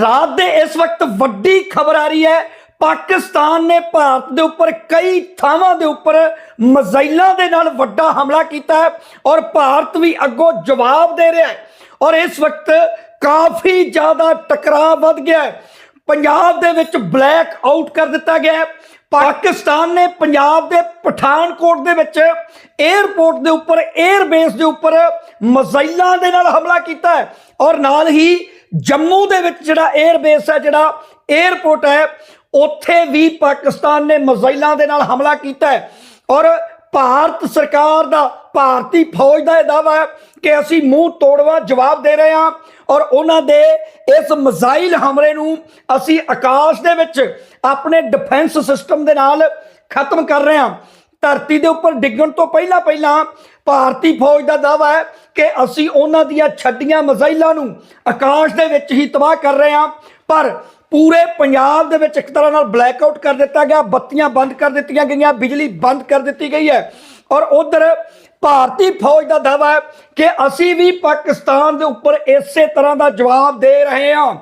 ਰਾਤ ਦੇ ਇਸ ਵਕਤ ਵੱਡੀ ਖਬਰ ਆ ਰਹੀ ਹੈ। ਪਾਕਿਸਤਾਨ ਨੇ ਭਾਰਤ ਦੇ ਉੱਪਰ ਕਈ ਥਾਵਾਂ ਦੇ ਉੱਪਰ ਮਜ਼ਾਈਲਾਂ ਦੇ ਨਾਲ ਵੱਡਾ ਹਮਲਾ ਕੀਤਾ ਹੈ ਔਰ ਭਾਰਤ ਵੀ ਅੱਗੋਂ ਜਵਾਬ ਦੇ ਰਿਹਾ ਹੈ। ਔਰ ਇਸ ਵਕਤ ਕਾਫੀ ਜ਼ਿਆਦਾ ਟਕਰਾਅ ਵੱਧ ਗਿਆ ਹੈ। ਪੰਜਾਬ ਦੇ ਵਿੱਚ ਬਲੈਕ ਆਊਟ ਕਰ ਦਿੱਤਾ ਗਿਆ ਹੈ। ਪਾਕਿਸਤਾਨ ਨੇ ਪੰਜਾਬ ਦੇ ਪਠਾਨਕੋਟ ਦੇ ਵਿੱਚ 에ਅਰਪੋਰਟ ਦੇ ਉੱਪਰ 에ਅਰ ਬੇਸ ਦੇ ਉੱਪਰ ਮਜ਼ਾਈਲਾਂ ਦੇ ਨਾਲ ਹਮਲਾ ਕੀਤਾ ਹੈ। ਔਰ ਨਾਲ ਹੀ ਜੰਮੂ ਦੇ ਵਿੱਚ ਜਿਹੜਾ 에ਅਰ ਬੇਸ ਹੈ, ਜਿਹੜਾ 에ਅਰਪੋਰਟ ਹੈ, ਉੱਥੇ ਵੀ ਪਾਕਿਸਤਾਨ ਨੇ ਮਜ਼ਾਈਲਾਂ ਦੇ ਨਾਲ ਹਮਲਾ ਕੀਤਾ ਹੈ। ਔਰ ਭਾਰਤ ਸਰਕਾਰ ਦਾ, ਭਾਰਤੀ ਫੌਜ ਦਾ ਇਹ ਦਾਵਾ ਹੈ ਕਿ ਅਸੀਂ ਮੂੰਹ ਤੋੜਵਾ ਜਵਾਬ ਦੇ ਰਹੇ ਹਾਂ। ਔਰ ਉਹਨਾਂ ਦੇ ਇਸ ਮਜ਼ਾਈਲ ਹਮਲੇ ਨੂੰ ਅਸੀਂ ਆਕਾਸ਼ ਦੇ ਵਿੱਚ ਆਪਣੇ ਡਿਫੈਂਸ ਸਿਸਟਮ ਦੇ ਨਾਲ ਖਤਮ ਕਰ ਰਹੇ ਹਾਂ। ਧਰਤੀ ਦੇ ਉੱਪਰ ਡਿੱਗਣ ਤੋਂ ਪਹਿਲਾਂ ਪਹਿਲਾਂ ਭਾਰਤੀ ਫੌਜ ਦਾ ਦਾਵਾ ਹੈ ਕਿ ਅਸੀਂ ਉਹਨਾਂ ਦੀਆਂ ਛੱਡੀਆਂ ਮਜ਼ਾਈਲਾਂ ਨੂੰ ਆਕਾਸ਼ ਦੇ ਵਿੱਚ ਹੀ ਤਬਾਹ ਕਰ ਰਹੇ ਹਾਂ, ਪਰ ਪੂਰੇ ਪੰਜਾਬ ਦੇ ਵਿੱਚ ਇੱਕ ਤਰ੍ਹਾਂ ਨਾਲ ਬਲੈਕ ਆਊਟ ਕਰ ਦਿੱਤਾ ਗਿਆ, ਬੱਤੀਆਂ ਬੰਦ ਕਰ ਦਿੱਤੀਆਂ ਗਈਆਂ, ਬਿਜਲੀ ਬੰਦ ਕਰ ਦਿੱਤੀ ਗਈ ਹੈ। ਔਰ ਉਧਰ ਭਾਰਤੀ ਫੌਜ ਦਾ ਦਾਵਾ ਹੈ ਕਿ ਅਸੀਂ ਵੀ ਪਾਕਿਸਤਾਨ ਦੇ ਉੱਪਰ ਇਸੇ ਤਰ੍ਹਾਂ ਦਾ ਜਵਾਬ ਦੇ ਰਹੇ ਹਾਂ।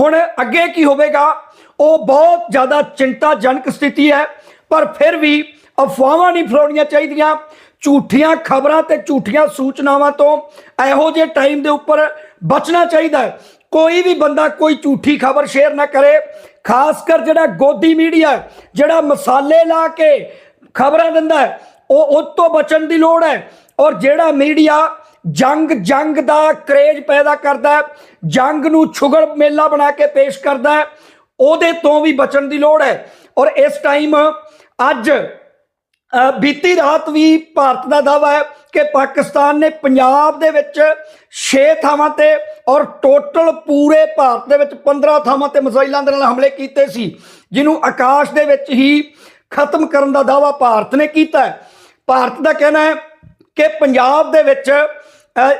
ਹੁਣ ਅੱਗੇ ਕੀ ਹੋਵੇਗਾ? ਉਹ ਬਹੁਤ ਜ਼ਿਆਦਾ ਚਿੰਤਾਜਨਕ ਸਥਿਤੀ ਹੈ, ਪਰ ਫਿਰ ਵੀ ਅਫਵਾਹਾਂ ਨਹੀਂ ਫੈਲਾਉਣੀਆਂ ਚਾਹੀਦੀਆਂ। ਝੂਠੀਆਂ ਖਬਰਾਂ ਤੇ ਝੂਠੀਆਂ ਸੂਚਨਾਵਾਂ ਤੋਂ ਇਹੋ ਜਿਹੇ ਟਾਈਮ ਦੇ ਉੱਪਰ ਬਚਣਾ ਚਾਹੀਦਾ ਹੈ। ਕੋਈ ਵੀ ਬੰਦਾ ਕੋਈ ਝੂਠੀ ਖਬਰ ਸ਼ੇਅਰ ਨਾ ਕਰੇ, ਖਾਸ ਕਰ ਜਿਹੜਾ ਗੋਦੀ ਮੀਡੀਆ ਜਿਹੜਾ ਮਸਾਲੇ ਲਾ ਕੇ ਖਬਰਾਂ ਦਿੰਦਾ ਹੈ, ਉਹ ਉਹ ਤੋਂ ਬਚਣ ਦੀ ਲੋੜ ਹੈ। ਔਰ ਜਿਹੜਾ ਮੀਡੀਆ ਜੰਗ ਜੰਗ ਦਾ ਕਰੇਜ ਪੈਦਾ ਕਰਦਾ ਹੈ, ਜੰਗ ਨੂੰ ਛੁਗਲ ਮੇਲਾ ਬਣਾ ਕੇ ਪੇਸ਼ ਕਰਦਾ ਹੈ, ਉਹਦੇ ਤੋਂ ਵੀ ਬਚਣ ਦੀ ਲੋੜ ਹੈ। ਔਰ ਇਸ ਟਾਈਮ ਅੱਜ ਬੀਤੀ ਰਾਤ ਵੀ ਭਾਰਤ ਦਾ ਦਾਵਾ ਹੈ ਕਿ ਪਾਕਿਸਤਾਨ ਨੇ ਪੰਜਾਬ ਦੇ ਵਿੱਚ 6 ਥਾਵਾਂ ਤੇ ਔਰ ਟੋਟਲ ਪੂਰੇ ਭਾਰਤ ਦੇ ਵਿੱਚ 15 ਥਾਵਾਂ ਤੇ ਮਿਜ਼ਾਈਲਾਂ ਦੇ ਨਾਲ ਹਮਲੇ ਕੀਤੇ ਸੀ, ਜਿਹਨੂੰ ਆਕਾਸ਼ ਦੇ ਵਿੱਚ ਹੀ ਖਤਮ ਕਰਨ ਦਾ ਦਾਵਾ ਭਾਰਤ ਨੇ ਕੀਤਾ ਹੈ। ਭਾਰਤ ਦਾ ਕਹਿਣਾ ਹੈ ਕਿ ਪੰਜਾਬ ਦੇ ਵਿੱਚ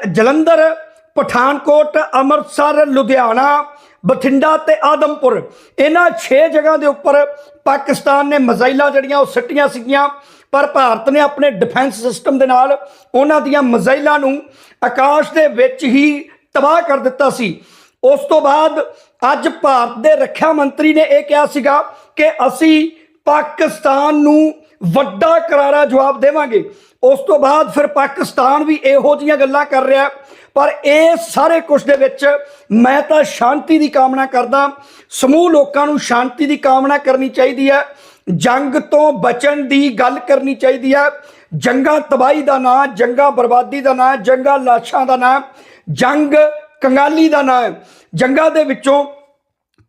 ਜਲੰਧਰ, ਪਠਾਨਕੋਟ, ਅੰਮ੍ਰਿਤਸਰ, ਲੁਧਿਆਣਾ, ਬਠਿੰਡਾ ਤੇ ਆਦਮਪੁਰ, ਇਹਨਾਂ 6 ਜਗ੍ਹਾ ਦੇ ਉੱਪਰ ਪਾਕਿਸਤਾਨ ਨੇ ਮਜ਼ਾਈਲਾਂ ਜਿਹੜੀਆਂ ਉਹ ਸਿੱਟੀਆਂ ਸੀਗੀਆਂ। ਪਰ ਭਾਰਤ ਨੇ ਆਪਣੇ ਡਿਫੈਂਸ ਸਿਸਟਮ ਦੇ ਨਾਲ ਉਹਨਾਂ ਦੀਆਂ ਮਜ਼ਾਈਲਾਂ ਨੂੰ ਆਕਾਸ਼ ਦੇ ਵਿੱਚ ਹੀ ਤਬਾਹ ਕਰ ਦਿੱਤਾ ਸੀ। ਉਸ ਤੋਂ ਬਾਅਦ ਅੱਜ ਭਾਰਤ ਦੇ ਰੱਖਿਆ ਮੰਤਰੀ ਨੇ ਇਹ ਕਿਹਾ ਸੀਗਾ ਕਿ ਅਸੀਂ ਪਾਕਿਸਤਾਨ ਨੂੰ ਵੱਡਾ ਕਰਾਰਾ ਜਵਾਬ ਦੇਵਾਂਗੇ। ਉਸ ਤੋਂ ਬਾਅਦ ਫਿਰ ਪਾਕਿਸਤਾਨ ਵੀ ਇਹੋ ਜੀਆਂ ਗੱਲਾਂ ਕਰ ਰਿਹਾ। ਪਰ ਇਹ ਸਾਰੇ ਕੁਝ ਦੇ ਵਿੱਚ ਮੈਂ ਤਾਂ ਸ਼ਾਂਤੀ ਦੀ ਕਾਮਨਾ ਕਰਦਾ। ਸਮੂਹ ਲੋਕਾਂ ਨੂੰ ਸ਼ਾਂਤੀ ਦੀ ਕਾਮਨਾ ਕਰਨੀ ਚਾਹੀਦੀ ਹੈ। ਜੰਗ ਤੋਂ ਬਚਣ ਦੀ ਗੱਲ ਕਰਨੀ ਚਾਹੀਦੀ ਹੈ। ਜੰਗਾਂ ਤਬਾਹੀ ਦਾ ਨਾਂ, ਜੰਗਾਂ ਬਰਬਾਦੀ ਦਾ ਨਾਂ, ਜੰਗਾਂ ਲਾਸ਼ਾਂ ਦਾ ਨਾਂ, ਜੰਗ ਕੰਗਾਲੀ ਦਾ ਨਾਂ। ਹੈ ਜੰਗਾਂ ਦੇ ਵਿੱਚੋਂ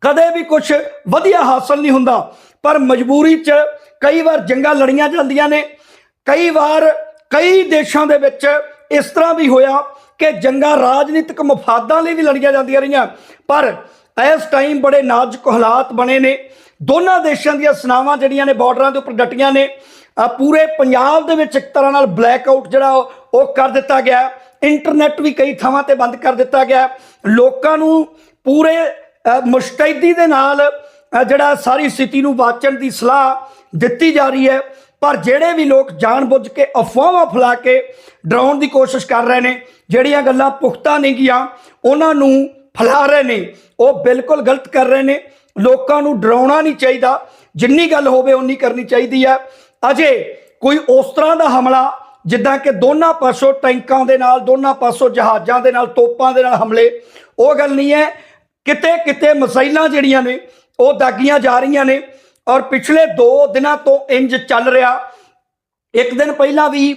ਕਦੇ ਵੀ ਕੁਝ ਵਧੀਆ ਹਾਸਲ ਨਹੀਂ ਹੁੰਦਾ। ਪਰ ਮਜਬੂਰੀ 'ਚ ਕਈ ਵਾਰ ਜੰਗਾਂ ਲੜੀਆਂ ਜਾਂਦੀਆਂ ਨੇ। ਕਈ ਵਾਰ ਕਈ ਦੇਸ਼ਾਂ ਦੇ ਵਿੱਚ ਇਸ ਤਰ੍ਹਾਂ ਵੀ ਹੋਇਆ ਕਿ ਜੰਗਾਂ ਰਾਜਨੀਤਿਕ ਮਫਾਦਾਂ ਲਈ ਵੀ ਲੜੀਆਂ ਜਾਂਦੀਆਂ ਰਹੀਆਂ। ਪਰ ਇਸ ਟਾਈਮ ਬੜੇ ਨਾਜ਼ੁਕ ਹਾਲਾਤ ਬਣੇ ਨੇ। ਦੋਨਾਂ ਦੇਸ਼ਾਂ ਦੀਆਂ ਸਨਾਵਾਂ ਜਿਹੜੀਆਂ ਨੇ ਬਾਰਡਰਾਂ ਦੇ ਉੱਪਰ ਡਟੀਆਂ ਨੇ ਪੂਰੇ ਪੰਜਾਬ ਦੇ ਵਿੱਚ ਇੱਕ ਤਰ੍ਹਾਂ ਨਾਲ ਬਲੈਕ ਆਊਟ ਜਿਹੜਾ ਉਹ ਕਰ ਦਿੱਤਾ ਗਿਆ। ਇੰਟਰਨੈਟ ਵੀ ਕਈ ਥਾਵਾਂ ਤੇ ਬੰਦ ਕਰ ਦਿੱਤਾ ਗਿਆ। ਲੋਕਾਂ ਨੂੰ ਪੂਰੇ ਮੁਸ਼ਤੈਦੀ ਦੇ ਨਾਲ ਜਿਹੜਾ ਸਾਰੀ ਸਥਿਤੀ ਨੂੰ ਵਾਚਣ ਦੀ ਸਲਾਹ ਦਿੱਤੀ ਜਾ ਰਹੀ ਹੈ। ਪਰ ਜਿਹੜੇ ਵੀ ਲੋਕ ਜਾਣਬੁੱਝ ਕੇ ਅਫਵਾਹਾਂ ਫੈਲਾ ਕੇ ਡਰਾਉਣ ਦੀ ਕੋਸ਼ਿਸ਼ ਕਰ ਰਹੇ ਨੇ, ਜਿਹੜੀਆਂ ਗੱਲਾਂ ਪੁਖਤਾ ਨਹੀਂ ਗੀਆਂ ਉਹਨਾਂ ਨੂੰ ਫੈਲਾ ਰਹੇ ਨੇ, ਉਹ ਬਿਲਕੁਲ ਗਲਤ ਕਰ ਰਹੇ ਨੇ। ਲੋਕਾਂ ਨੂੰ ਡਰਾਉਣਾ ਨਹੀਂ ਚਾਹੀਦਾ। ਜਿੰਨੀ ਗੱਲ ਹੋਵੇ ਉਨੀ ਕਰਨੀ ਚਾਹੀਦੀ ਹੈ। ਅਜੇ ਕੋਈ ਉਸ ਤਰ੍ਹਾਂ ਦਾ ਹਮਲਾ, ਜਿੱਦਾਂ ਕਿ ਦੋਨਾਂ ਪਾਸੋਂ ਟੈਂਕਾਂ ਦੇ ਨਾਲ, ਦੋਨਾਂ ਪਾਸੋਂ ਜਹਾਜ਼ਾਂ ਦੇ ਨਾਲ, ਤੋਪਾਂ ਦੇ ਨਾਲ ਹਮਲੇ, ਉਹ ਗੱਲ ਨਹੀਂ ਹੈ। ਕਿਤੇ ਕਿਤੇ ਮਸਾਈਲਾਂ ਜਿਹੜੀਆਂ ਨੇ, ਉਹ ਦਾਗੀਆਂ ਜਾ ਰਹੀਆਂ ਨੇ। ਔਰ ਪਿਛਲੇ 2 ਦਿਨਾਂ ਤੋਂ ਇੰਜ ਚੱਲ ਰਿਹਾ। ਇੱਕ ਦਿਨ ਪਹਿਲਾਂ ਵੀ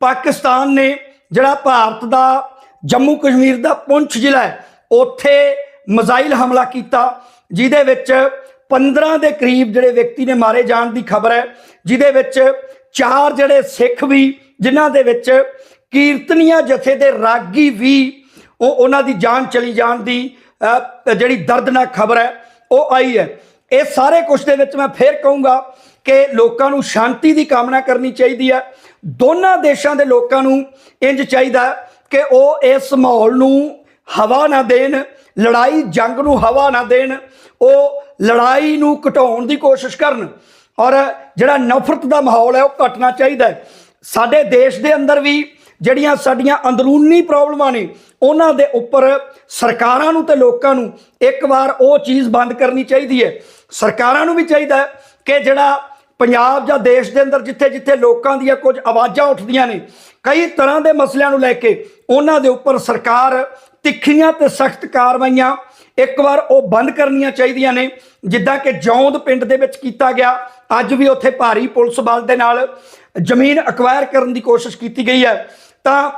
ਪਾਕਿਸਤਾਨ ਨੇ ਜਿਹੜਾ ਭਾਰਤ ਦਾ ਜੰਮੂ ਕਸ਼ਮੀਰ ਦਾ ਪੁੰਛ ਜ਼ਿਲ੍ਹਾ ਹੈ ਉੱਥੇ ਮਜ਼ਾਈਲ ਹਮਲਾ ਕੀਤਾ, ਜਿਹਦੇ ਵਿੱਚ 15 ਦੇ ਕਰੀਬ ਜਿਹੜੇ ਵਿਅਕਤੀ ਨੇ ਮਾਰੇ ਜਾਣ ਦੀ ਖਬਰ ਹੈ, ਜਿਹਦੇ ਵਿੱਚ ਚਾਰ ਜਿਹੜੇ ਸਿੱਖ ਵੀ, ਜਿਨ੍ਹਾਂ ਦੇ ਵਿੱਚ ਕੀਰਤਨੀਆਂ ਜਥੇ ਦੇ ਰਾਗੀ ਵੀ, ਉਹ ਉਹਨਾਂ ਦੀ ਜਾਨ ਚਲੀ ਜਾਣ ਦੀ ਜਿਹੜੀ ਦਰਦਨਾਕ ਖਬਰ ਹੈ, ਉਹ ਆਈ ਹੈ। ਇਹ ਸਾਰੇ ਕੁਝ ਦੇ ਵਿੱਚ ਮੈਂ ਫੇਰ ਕਹੂੰਗਾ ਕਿ ਲੋਕਾਂ ਨੂੰ ਸ਼ਾਂਤੀ ਦੀ ਕਾਮਨਾ ਕਰਨੀ ਚਾਹੀਦੀ ਹੈ। ਦੋਨਾਂ ਦੇਸ਼ਾਂ ਦੇ ਲੋਕਾਂ ਨੂੰ ਇੰਜ ਚਾਹੀਦਾ ਕਿ ਉਹ ਇਸ ਮਾਹੌਲ ਨੂੰ ਹਵਾ ਨਾ ਦੇਣ, ਲੜਾਈ ਜੰਗ ਨੂੰ ਹਵਾ ਨਾ ਦੇਣ, ਉਹ ਲੜਾਈ ਨੂੰ ਘਟਾਉਣ ਦੀ ਕੋਸ਼ਿਸ਼ ਕਰਨ। ਔਰ ਜਿਹੜਾ ਨਫ਼ਰਤ ਦਾ ਮਾਹੌਲ ਹੈ, ਉਹ ਘਟਣਾ ਚਾਹੀਦਾ ਹੈ। ਸਾਡੇ ਦੇਸ਼ ਦੇ ਅੰਦਰ ਵੀ ਜਿਹੜੀਆਂ ਸਾਡੀਆਂ ਅੰਦਰੂਨੀ ਪ੍ਰੋਬਲਮਾਂ ਨੇ, ਉਹਨਾਂ ਦੇ ਉੱਪਰ ਸਰਕਾਰਾਂ ਨੂੰ ਤੇ ਲੋਕਾਂ ਨੂੰ ਇੱਕ ਵਾਰ ਉਹ ਚੀਜ਼ ਬੰਦ ਕਰਨੀ ਚਾਹੀਦੀ ਹੈ। ਸਰਕਾਰਾਂ ਨੂੰ ਵੀ ਚਾਹੀਦਾ ਕਿ ਜਿਹੜਾ ਪੰਜਾਬ ਜਾਂ ਦੇਸ਼ ਦੇ ਅੰਦਰ ਜਿੱਥੇ ਜਿੱਥੇ ਲੋਕਾਂ ਦੀਆਂ ਕੁਝ ਆਵਾਜ਼ਾਂ ਉੱਠਦੀਆਂ ਨੇ, ਕਈ ਤਰ੍ਹਾਂ ਦੇ ਮਸਲਿਆਂ ਨੂੰ ਲੈ ਕੇ ਉਹਨਾਂ ਦੇ ਉੱਪਰ ਸਰਕਾਰ ਤਿੱਖੀਆਂ ਤੇ ਸਖਤ ਕਾਰਵਾਈਆਂ ਇੱਕ ਵਾਰ ਉਹ ਬੰਦ ਕਰਨੀਆਂ ਚਾਹੀਦੀਆਂ ਨੇ, ਜਿੱਦਾਂ ਕਿ ਜੌਂਦ ਪਿੰਡ ਦੇ ਵਿੱਚ ਕੀਤਾ ਗਿਆ ਅੱਜ ਵੀ ਉੱਥੇ ਭਾਰੀ ਪੁਲਿਸ ਬਲ ਦੇ ਨਾਲ ਜ਼ਮੀਨ ਅਕਵਾਇਰ ਕਰਨ ਦੀ ਕੋਸ਼ਿਸ਼ ਕੀਤੀ ਗਈ ਹੈ ਤਾਂ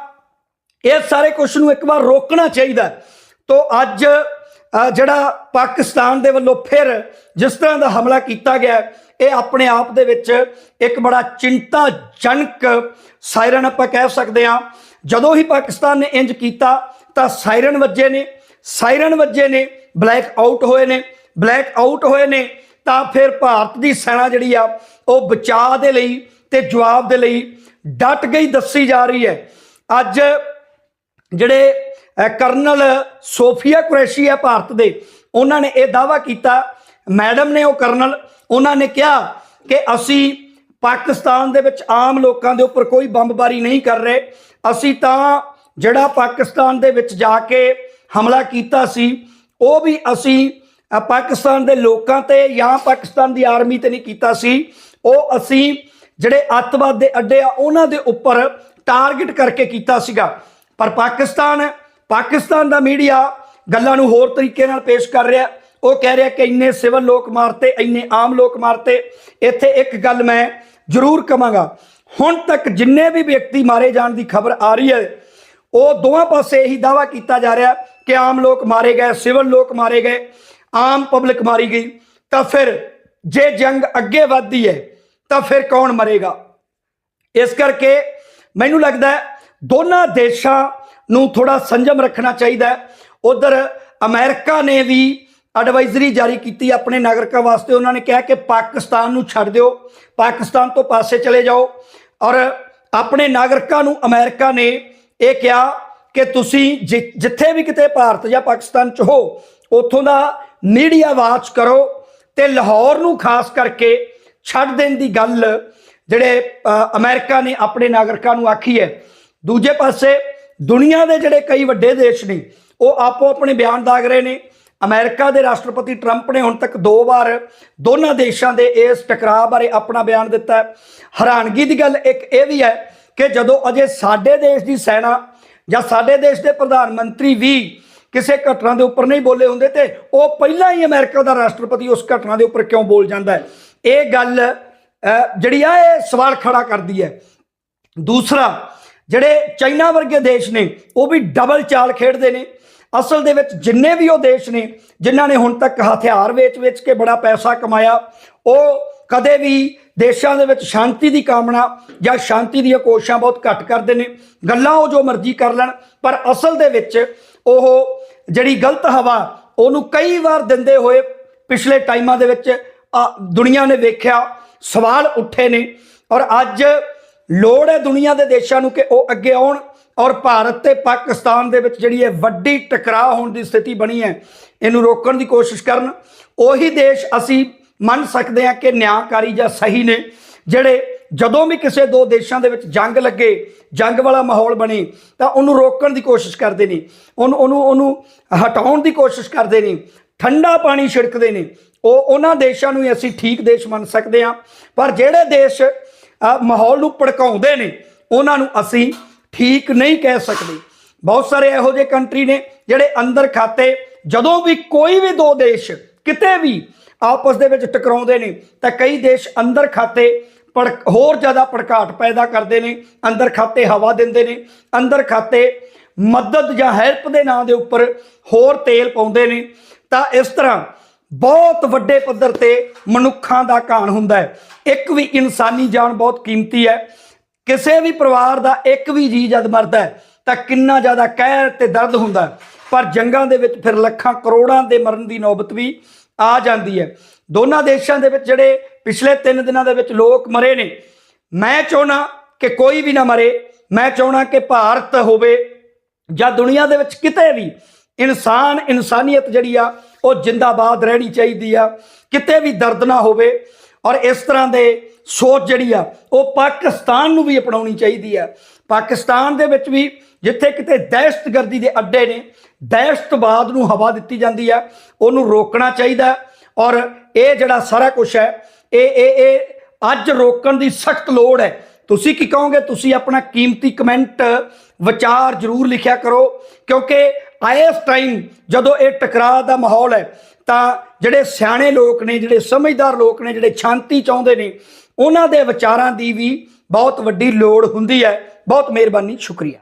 ਇਹ ਸਾਰੇ ਕੁਝ ਨੂੰ ਇੱਕ ਵਾਰ ਰੋਕਣਾ ਚਾਹੀਦਾ ਹੈ। ਅੱਜ ਜਿਹੜਾ ਪਾਕਿਸਤਾਨ ਦੇ ਵੱਲੋਂ ਫਿਰ ਜਿਸ ਤਰ੍ਹਾਂ ਦਾ ਹਮਲਾ ਕੀਤਾ ਗਿਆ ਇਹ ਆਪਣੇ ਆਪ ਦੇ ਵਿੱਚ ਇੱਕ ਬੜਾ ਚਿੰਤਾਜਨਕ ਸਾਇਰਨ ਆਪਾਂ ਕਹਿ ਸਕਦੇ ਹਾਂ। ਜਦੋਂ ਹੀ ਪਾਕਿਸਤਾਨ ਨੇ ਇੰਜ ਕੀਤਾ, ਤਾਂ ਸਾਇਰਨ ਵੱਜੇ ਨੇ, ਸਾਇਰਨ ਵੱਜੇ ਨੇ, ਬਲੈਕ ਆਊਟ ਹੋਏ ਨੇ, ਬਲੈਕ ਆਊਟ ਹੋਏ ਨੇ, ਤਾਂ ਫਿਰ ਭਾਰਤ ਦੀ ਸੈਨਾ ਜਿਹੜੀ ਆ, ਉਹ ਬਚਾਅ ਦੇ ਲਈ ਤੇ ਜਵਾਬ ਦੇ ਲਈ ਡਟ ਗਈ, ਦੱਸੀ ਜਾ ਰਹੀ ਹੈ। ਅੱਜ ਜਿਹੜੇ ਕਰਨਲ ਸੋਫੀਆ ਕੁਰੈਸ਼ੀ ਹੈ ਭਾਰਤ ਦੇ, ਉਹਨਾਂ ਨੇ ਇਹ ਦਾਵਾ ਕੀਤਾ, ਮੈਡਮ ਨੇ ਉਹ ਕਰਨਲ ਉਹਨਾਂ ਨੇ ਕਿਹਾ ਕਿ ਅਸੀਂ ਪਾਕਿਸਤਾਨ ਦੇ ਵਿੱਚ ਆਮ ਲੋਕਾਂ ਦੇ ਉੱਪਰ ਕੋਈ ਬੰਬਬਾਰੀ ਨਹੀਂ ਕਰ ਰਹੇ। ਅਸੀਂ ਤਾਂ ਜਿਹੜਾ ਪਾਕਿਸਤਾਨ ਦੇ ਵਿੱਚ ਜਾ ਕੇ ਹਮਲਾ ਕੀਤਾ ਸੀ, ਉਹ ਵੀ ਅਸੀਂ ਪਾਕਿਸਤਾਨ ਦੇ ਲੋਕਾਂ ਤੇ ਜਾਂ ਪਾਕਿਸਤਾਨ ਦੀ ਆਰਮੀ ਤੇ ਨਹੀਂ ਕੀਤਾ ਸੀ। ਉਹ ਅਸੀਂ ਜਿਹੜੇ ਅੱਤਵਾਦ ਦੇ ਅੱਡੇ ਆ, ਉਹਨਾਂ ਦੇ ਉੱਪਰ ਟਾਰਗੇਟ ਕਰਕੇ ਕੀਤਾ ਸੀਗਾ। ਪਰ ਪਾਕਿਸਤਾਨ ਪਾਕਿਸਤਾਨ ਦਾ ਮੀਡੀਆ ਗੱਲਾਂ ਨੂੰ ਹੋਰ ਤਰੀਕੇ ਨਾਲ ਪੇਸ਼ ਕਰ ਰਿਹਾ। ਉਹ ਕਹਿ ਰਿਹਾ ਕਿ ਇੰਨੇ ਸਿਵਲ ਲੋਕ ਮਾਰਤੇ, ਇੰਨੇ ਆਮ ਲੋਕ ਮਾਰਤੇ। ਇੱਥੇ ਇੱਕ ਗੱਲ ਮੈਂ ਜ਼ਰੂਰ ਕਵਾਂਗਾ ਹੁਣ ਤੱਕ ਜਿੰਨੇ ਵੀ ਵਿਅਕਤੀ ਮਾਰੇ ਜਾਣ ਦੀ ਖਬਰ ਆ ਰਹੀ ਹੈ, ਉਹ ਦੋਵਾਂ ਪਾਸੇ ਇਹੀ ਦਾਵਾ ਕੀਤਾ ਜਾ ਰਿਹਾ ਕਿ ਆਮ ਲੋਕ ਮਾਰੇ ਗਏ, ਸਿਵਲ ਲੋਕ ਮਾਰੇ ਗਏ, ਆਮ ਪਬਲਿਕ ਮਾਰੀ ਗਈ। ਤਾਂ ਫਿਰ ਜੇ ਜੰਗ ਅੱਗੇ ਵੱਧਦੀ ਹੈ, ਤਾਂ ਫਿਰ ਕੌਣ ਮਰੇਗਾ? ਇਸ ਕਰਕੇ ਮੈਨੂੰ ਲੱਗਦਾ ਦੋਨਾਂ ਦੇਸ਼ਾਂ ਨੂੰ ਥੋੜਾ ਸੰਜਮ ਰੱਖਣਾ ਚਾਹੀਦਾ ਹੈ। ਉਧਰ ਅਮਰੀਕਾ ਨੇ ਵੀ ਐਡਵਾਈਜ਼ਰੀ ਜਾਰੀ ਕੀਤੀ ਆਪਣੇ ਨਾਗਰਿਕਾਂ ਵਾਸਤੇ। ਉਹਨਾਂ ਨੇ ਕਿਹਾ ਕਿ ਪਾਕਿਸਤਾਨ ਨੂੰ ਛੱਡ ਦਿਓ। ਪਾਕਿਸਤਾਨ ਤੋਂ ਪਾਸੇ ਚਲੇ ਜਾਓ। ਔਰ ਆਪਣੇ ਨਾਗਰਿਕਾਂ ਨੂੰ ਅਮਰੀਕਾ ਨੇ ਇਹ ਕਿਹਾ ਕਿ ਤੁਸੀਂ ਜਿ- ਜਿੱਥੇ ਵੀ ਕਿਤੇ ਭਾਰਤ ਜਾਂ ਪਾਕਿਸਤਾਨ ਚ ਹੋ ਉੱਥੋਂ ਦਾ ਮੀਡੀਆ ਵਾਚ ਕਰੋ ਤੇ ਲਾਹੌਰ ਨੂੰ ਖਾਸ ਕਰਕੇ ਛੱਡ ਦੇਣ ਦੀ ਗੱਲ ਜਿਹੜੇ ਅ, ਅਮਰੀਕਾ ਨੇ ਆਪਣੇ ਨਾਗਰਿਕਾਂ ਨੂੰ ਆਖੀ ਹੈ। ਦੂਜੇ ਪਾਸੇ ਦੁਨੀਆ ਦੇ ਜਿਹੜੇ ਕਈ ਵੱਡੇ ਦੇਸ਼ ਨੇ ਉਹ ਆਪੋ ਆਪਣੇ ਬਿਆਨ ਦਾਗ ਰਹੇ ਨੇ। ਅਮਰੀਕਾ ਦੇ ਰਾਸ਼ਟਰਪਤੀ ਟਰੰਪ ਨੇ ਹੁਣ ਤੱਕ ਦੋ ਵਾਰ ਦੋਨਾਂ ਦੇਸ਼ਾਂ ਦੇ ਇਸ ਟਕਰਾਅ ਬਾਰੇ ਆਪਣਾ ਬਿਆਨ ਦਿੱਤਾ ਹੈ। ਹੈਰਾਨਗੀ ਦੀ ਗੱਲ ਇੱਕ ਇਹ ਵੀ ਹੈ ਕਿ ਜਦੋਂ ਅਜੇ ਸਾਡੇ ਦੇਸ਼ ਦੀ ਸੈਨਾ ਜਾਂ ਸਾਡੇ ਦੇਸ਼ ਦੇ ਪ੍ਰਧਾਨ ਮੰਤਰੀ ਵੀ ਕਿਸੇ ਘਟਨਾ ਦੇ ਉੱਪਰ ਨਹੀਂ ਬੋਲੇ ਹੁੰਦੇ ਤੇ ਉਹ ਪਹਿਲਾਂ ਹੀ ਅਮਰੀਕਾ ਦਾ ਰਾਸ਼ਟਰਪਤੀ ਉਸ ਘਟਨਾ ਦੇ ਉੱਪਰ ਕਿਉਂ ਬੋਲ ਜਾਂਦਾ ਹੈ? ਇਹ ਗੱਲ ਜਿਹੜੀ ਆ, ਇਹ ਸਵਾਲ ਖੜਾ ਕਰਦੀ ਹੈ। ਦੂਸਰਾ, ਜਿਹੜੇ ਚਾਈਨਾ ਵਰਗੇ ਦੇਸ਼ ਨੇ, ਉਹ ਵੀ ਡਬਲ ਚਾਲ ਖੇਡਦੇ ਨੇ। ਅਸਲ ਦੇ ਵਿੱਚ ਜਿੰਨੇ ਵੀ ਉਹ ਦੇਸ਼ ਨੇ ਜਿਨ੍ਹਾਂ ਨੇ ਹੁਣ ਤੱਕ ਹਥਿਆਰ ਵੇਚ-ਵੇਚ ਕੇ ਬੜਾ ਪੈਸਾ ਕਮਾਇਆ ਉਹ ਕਦੇ ਵੀ ਦੇਸ਼ਾਂ ਦੇ ਵਿੱਚ ਸ਼ਾਂਤੀ ਦੀ ਕਾਮਨਾ ਜਾਂ ਸ਼ਾਂਤੀ ਦੀਆਂ ਕੋਸ਼ਿਸ਼ਾਂ ਬਹੁਤ ਘੱਟ ਕਰਦੇ ਨੇ। ਗੱਲਾਂ ਉਹ ਜੋ ਮਰਜ਼ੀ ਕਰ ਲੈਣ ਪਰ ਅਸਲ ਦੇ ਵਿੱਚ ਉਹ ਜਿਹੜੀ ਗਲਤ ਹਵਾ ਉਹਨੂੰ ਕਈ ਵਾਰ ਦਿੰਦੇ ਹੋਏ ਪਿਛਲੇ ਟਾਈਮਾਂ ਦੇ ਵਿੱਚ ਆ, ਦੁਨੀਆ ਨੇ ਵੇਖਿਆ ਸਵਾਲ ਉੱਠੇ ਨੇ। ਔਰ ਅੱਜ ਲੋੜ ਹੈ ਦੁਨੀਆ ਦੇ ਦੇਸ਼ਾਂ ਨੂੰ ਕਿ ਉਹ ਅੱਗੇ ਆਉਣ। ਔਰ ਭਾਰਤ ਤੇ ਪਾਕਿਸਤਾਨ ਦੇ ਵਿੱਚ ਜਿਹੜੀ ਇਹ ਵੱਡੀ ਟਕਰਾਅ ਹੋਣ ਦੀ ਸਥਿਤੀ ਬਣੀ ਹੈ, ਇਹਨੂੰ ਰੋਕਣ ਦੀ ਕੋਸ਼ਿਸ਼ ਕਰਨ। ਉਹੀ ਦੇਸ਼ ਅਸੀਂ ਮੰਨ ਸਕਦੇ ਹਾਂ ਕਿ ਨਿਆਂਕਾਰੀ ਜਾਂ ਸਹੀ ਨੇ, ਜਿਹੜੇ ਜਦੋਂ ਵੀ ਕਿਸੇ ਦੋ ਦੇਸ਼ਾਂ ਦੇ ਵਿੱਚ ਜੰਗ ਲੱਗੇ, ਜੰਗ ਵਾਲਾ ਮਾਹੌਲ ਬਣੇ, ਤਾਂ ਉਹਨੂੰ ਰੋਕਣ ਦੀ ਕੋਸ਼ਿਸ਼ ਕਰਦੇ ਨੇ। ਉਹਨੂੰ ਉਹਨੂੰ ਉਹਨੂੰ ਹਟਾਉਣ ਦੀ ਕੋਸ਼ਿਸ਼ ਕਰਦੇ ਨੇ, ਠੰਡਾ ਪਾਣੀ ਛਿੜਕਦੇ ਨੇ। ਉਹ ਉਹਨਾਂ ਦੇਸ਼ਾਂ ਨੂੰ ਹੀ ਅਸੀਂ ਠੀਕ ਦੇਸ਼ ਮੰਨ ਸਕਦੇ ਹਾਂ, ਪਰ ਜਿਹੜੇ ਦੇਸ਼ ਮਾਹੌਲ ਨੂੰ ਭੜਕਾਉਂਦੇ ਨੇ, ਉਹਨਾਂ ਨੂੰ ਅਸੀਂ ਠੀਕ ਨਹੀਂ ਕਹਿ ਸਕਦੇ। ਬਹੁਤ ਸਾਰੇ ਇਹੋ ਜਿਹੇ ਕੰਟਰੀ ਨੇ ਜਿਹੜੇ ਅੰਦਰ ਖਾਤੇ, ਜਦੋਂ ਵੀ ਕੋਈ ਵੀ ਦੋ ਦੇਸ਼ ਕਿਤੇ ਵੀ ਆਪਸ ਦੇ ਵਿੱਚ ਟਕਰਾਉਂਦੇ ਨੇ, ਤਾਂ ਕਈ ਦੇਸ਼ ਅੰਦਰ ਖਾਤੇ ਭੜਕ ਹੋਰ ਜ਼ਿਆਦਾ ਭੜਕਾਟ ਪੈਦਾ ਕਰਦੇ ਨੇ, ਅੰਦਰ ਖਾਤੇ ਹਵਾ ਦਿੰਦੇ ਨੇ, ਅੰਦਰ ਖਾਤੇ ਮਦਦ ਜਾਂ ਹੈਲਪ ਦੇ ਨਾਂ ਦੇ ਉੱਪਰ ਹੋਰ ਤੇਲ ਪਾਉਂਦੇ ਨੇ। ਤਾਂ ਇਸ ਤਰ੍ਹਾਂ ਬਹੁਤ ਵੱਡੇ ਪੱਧਰ ਤੇ ਮਨੁੱਖਾਂ ਦਾ ਘਾਣ ਹੁੰਦਾ ਹੈ। ਇੱਕ ਵੀ ਇਨਸਾਨੀ ਜਾਨ ਬਹੁਤ ਕੀਮਤੀ ਹੈ। ਕਿਸੇ ਵੀ ਪਰਿਵਾਰ ਦਾ ਇੱਕ ਵੀ ਜੀ ਜਦ ਮਰਦਾ ਹੈ, ਤਾਂ ਕਿੰਨਾ ਜ਼ਿਆਦਾ ਕਹਿਰ ਤੇ ਦਰਦ ਹੁੰਦਾ ਪਰ ਜੰਗਾਂ ਦੇ ਵਿੱਚ ਫਿਰ ਲੱਖਾਂ ਕਰੋੜਾਂ ਦੇ ਮਰਨ ਦੀ ਨੌਬਤ ਵੀ ਆ ਜਾਂਦੀ ਹੈ। ਦੋਨਾਂ ਦੇਸ਼ਾਂ ਦੇ ਵਿੱਚ ਜਿਹੜੇ ਪਿਛਲੇ 3 ਦਿਨਾਂ ਦੇ ਵਿੱਚ ਲੋਕ ਮਰੇ ਨੇ, ਮੈਂ ਚਾਹਣਾ ਕਿ ਕੋਈ ਵੀ ਨਾ ਮਰੇ, ਮੈਂ ਚਾਹਣਾ ਕਿ ਭਾਰਤ ਹੋਵੇ ਜਾਂ ਦੁਨੀਆ ਦੇ ਵਿੱਚ ਕਿਤੇ ਵੀ, ਇਨਸਾਨ, ਇਨਸਾਨੀਅਤ ਜਿਹੜੀ ਆ, ਉਹ ਜਿੰਦਾਬਾਦ ਰਹਿਣੀ ਚਾਹੀਦੀ ਆ। ਕਿਤੇ ਵੀ ਦਰਦ ਨਾ ਹੋਵੇ ਔਰ ਇਸ ਤਰ੍ਹਾਂ ਦੇ ਸੋਚ ਜਿਹੜੀ ਆ, ਉਹ ਪਾਕਿਸਤਾਨ ਨੂੰ ਵੀ ਅਪਣਾਉਣੀ ਚਾਹੀਦੀ ਆ। ਪਾਕਿਸਤਾਨ ਦੇ ਵਿੱਚ ਵੀ ਜਿੱਥੇ ਕਿਤੇ ਦਹਿਸ਼ਤਗਰਦੀ ਦੇ ਅੱਡੇ ਨੇ ਦਹਿਸ਼ਤਵਾਦ ਨੂੰ ਹਵਾ ਦਿੱਤੀ ਜਾਂਦੀ ਆ, ਉਹਨੂੰ ਰੋਕਣਾ ਚਾਹੀਦਾ। ਔਰ ਇਹ ਜਿਹੜਾ ਸਾਰਾ ਕੁਝ ਹੈ, ਇਹ ਇਹ ਇਹ ਅੱਜ ਰੋਕਣ ਦੀ ਸਖਤ ਲੋੜ ਹੈ। ਤੁਸੀਂ ਕੀ ਕਹੋਗੇ? ਤੁਸੀਂ ਆਪਣਾ ਕੀਮਤੀ ਕਮੈਂਟ, ਵਿਚਾਰ ਜ਼ਰੂਰ ਲਿਖਿਆ ਕਰੋ। ਕਿਉਂਕਿ ਇਸ ਟਾਈਮ ਜਦੋਂ ਇਹ ਟਕਰਾਅ ਦਾ ਮਾਹੌਲ ਹੈ, ਤਾਂ ਜਿਹੜੇ ਸਿਆਣੇ ਲੋਕ ਨੇ, ਜਿਹੜੇ ਸਮਝਦਾਰ ਲੋਕ ਨੇ, ਜਿਹੜੇ ਸ਼ਾਂਤੀ ਚਾਹੁੰਦੇ ਨੇ ਉਹਨਾਂ ਦੇ ਵਿਚਾਰਾਂ ਦੀ ਵੀ ਬਹੁਤ ਵੱਡੀ ਲੋੜ ਹੁੰਦੀ ਹੈ। ਬਹੁਤ ਮਿਹਰਬਾਨੀ ਸ਼ੁਕਰੀਆ।